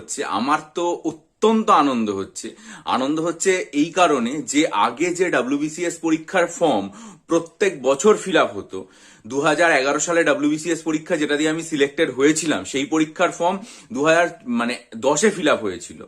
হচ্ছে, আমার তো অত্যন্ত আনন্দ হচ্ছে। আনন্দ হচ্ছে এই কারণে যে আগে যে ডাব্লিউবিসিএস পরীক্ষার ফর্ম প্রত্যেক বছর ফিল আপ হতো দু হাজার এগারো সালে ডাব্লিউবিসিএস পরীক্ষা যেটা দিয়ে আমি সিলেক্টেড হয়েছিলাম, সেই পরীক্ষার ফর্ম দু হাজার মানে দশে ফিল আপ হয়েছিল।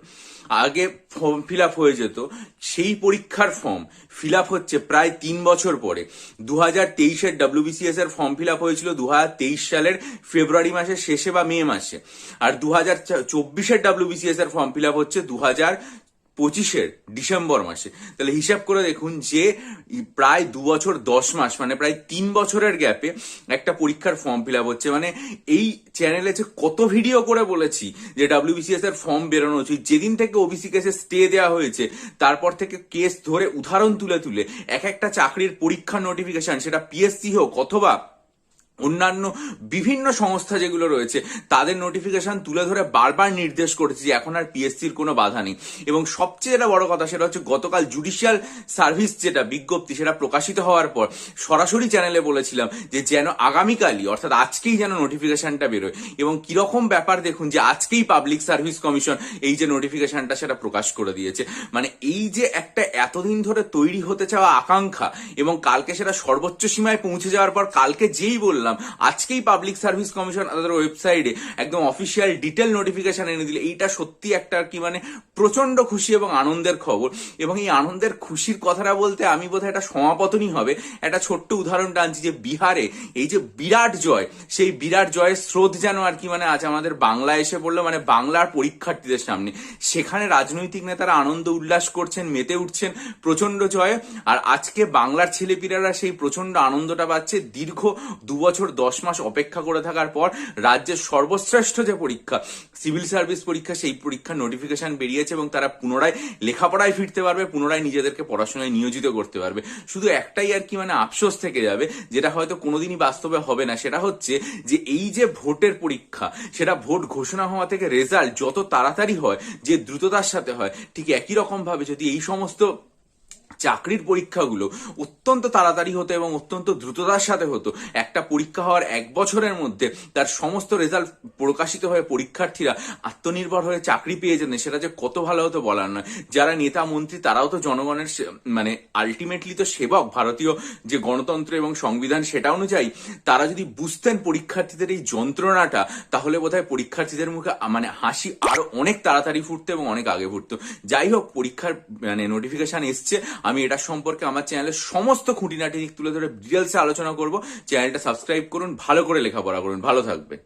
আগে ফর্ম ফিল আপ হয়ে যেত, সেই পরীক্ষার ফর্ম ফিল আপ হচ্ছে প্রায় তিন বছর পরে। দু হাজার তেইশের ডাব্লিউবিসিএস এর ফর্ম ফিল আপ হয়েছিল দু হাজার তেইশ সালের ফেব্রুয়ারি মাসের শেষে বা মে মাসে। আর দু হাজার চব্বিশের ডাব্লিউবিসিএস এর ফর্ম ফিল আপ হচ্ছে দু হাজার পঁচিশের ডিসেম্বর মাসে। তাহলে হিসাব করে দেখুন যে প্রায় দু বছর দশ মাস মানে প্রায় তিন বছরের গ্যাপে একটা পরীক্ষার ফর্ম ফিল আপ হচ্ছে। মানে এই চ্যানেলে যে কত ভিডিও করে বলেছি যে ডাব্লিউবিসিএস এর ফর্ম বেরোনো উচিত। যেদিন থেকে ওবিসি কেসে স্টে দেওয়া হয়েছে, তারপর থেকে কেস ধরে উদাহরণ তুলে তুলে এক একটা চাকরির পরীক্ষার নোটিফিকেশন সেটা পিএসসি হোক অথবা অন্যান্য বিভিন্ন সংস্থা যেগুলো রয়েছে, তাদের নোটিফিকেশন তুলে ধরে বারবার নির্দেশ করেছে যে এখন আর পিএসসির কোনো বাধা নেই। এবং সবচেয়ে যেটা বড় কথা সেটা হচ্ছে গতকাল জুডিশিয়াল সার্ভিস যেটা বিজ্ঞপ্তি সেটা প্রকাশিত হওয়ার পর সরাসরি চ্যানেলে বলেছিলাম যে যেন আগামীকালই, অর্থাৎ আজকেই যেন নোটিফিকেশনটা বেরোয়। এবং কীরকম ব্যাপার দেখুন যে আজকেই পাবলিক সার্ভিস কমিশন এই যে নোটিফিকেশনটা সেটা প্রকাশ করে দিয়েছে। মানে এই যে একটা এতদিন ধরে তৈরি হতে চাওয়া আকাঙ্ক্ষা এবং কালকে সেটা সর্বোচ্চ সীমায় পৌঁছে যাওয়ার পর কালকে যেই বললাম আজকেই পাবলিক সার্ভিস কমিশন তাদের ওয়েবসাইটে একদম অফিসিয়াল ডিটেল নোটিফিকেশন এনে দিলে। এইটা সত্যি একটা কি মানে প্রচণ্ড খুশি এবং আনন্দের খবর। এবং এই আনন্দের খুশির কথাটা বলতে আমি বোধহয় একটা সমাপতনই হবে। একটা ছোট্ট উদাহরণ টানছি যে বিহারে এই যে বিরাট জয়, সেই বিরাট জয়ের স্রোত যেন আর কি মানে আজ আমাদের বাংলা এসে পড়ল মানে বাংলার পরীক্ষার্থীদের সামনে। সেখানে রাজনৈতিক নেতারা আনন্দ উল্লাস করছেন, মেতে উঠছেন প্রচণ্ড জয়ে। আর আজকে বাংলার ছেলেপিলারা সেই প্রচণ্ড আনন্দটা পাচ্ছে। দীর্ঘ দু বছর, দশ মাস অপেক্ষা করে থাকার পর রাজ্যের সর্বশ্রেষ্ঠ যে পরীক্ষা, সিভিল সার্ভিস পরীক্ষা, সেই পরীক্ষার নোটিফিকেশন বেরিয়েছে। এবং তারা পুনরায় লেখাপড়ায় ফিরতে পারবে, পুনরায় নিজেদেরকে পড়াশোনায় নিয়োজিত করতে পারবে। শুধু একটাই আর কি মানে আফসোস থেকে যাবে, যেটা হয়তো কোনোদিনই বাস্তবে হবে না, সেটা হচ্ছে যে এই যে ভোটের পরীক্ষা, সেটা ভোট ঘোষণা হওয়া থেকে রেজাল্ট যত তাড়াতাড়ি হয়, যে দ্রুততার সাথে হয়, ঠিক একই রকম ভাবে যদি এই সমস্ত চাকরির পরীক্ষাগুলো অত্যন্ত তাড়াতাড়ি হতো এবং অত্যন্ত দ্রুততার সাথে হতো। একটা পরীক্ষা হওয়ার এক বছরের মধ্যে তার সমস্ত রেজাল্ট প্রকাশিত হয়ে পরীক্ষার্থীরা আত্মনির্ভর হয়ে চাকরি পেয়ে যেতেন। সেটা যে কত ভালো হতো বলার নয়। যারা নেতা, মন্ত্রী, তারাও তো জনগণের মানে আলটিমেটলি তো সেবক। ভারতীয় যে গণতন্ত্র এবং সংবিধান সেটা অনুযায়ী তারা যদি বুঝতেন পরীক্ষার্থীদের এই যন্ত্রণাটা, তাহলে বোধহয় পরীক্ষার্থীদের মুখে মানে হাসি আরও অনেক তাড়াতাড়ি ফুটতো এবং অনেক আগে ফুটতো। যাই হোক, পরীক্ষার মানে নোটিফিকেশন এসছে। আমি এটা সম্পর্কে আমার চ্যানেলের সমস্ত খুঁটিনাটি দিক তুলে ধরে ডিটেলসে আলোচনা করব। চ্যানেলটা সাবস্ক্রাইব করুন, ভালো করে লেখাপড়া করুন, ভালো থাকবে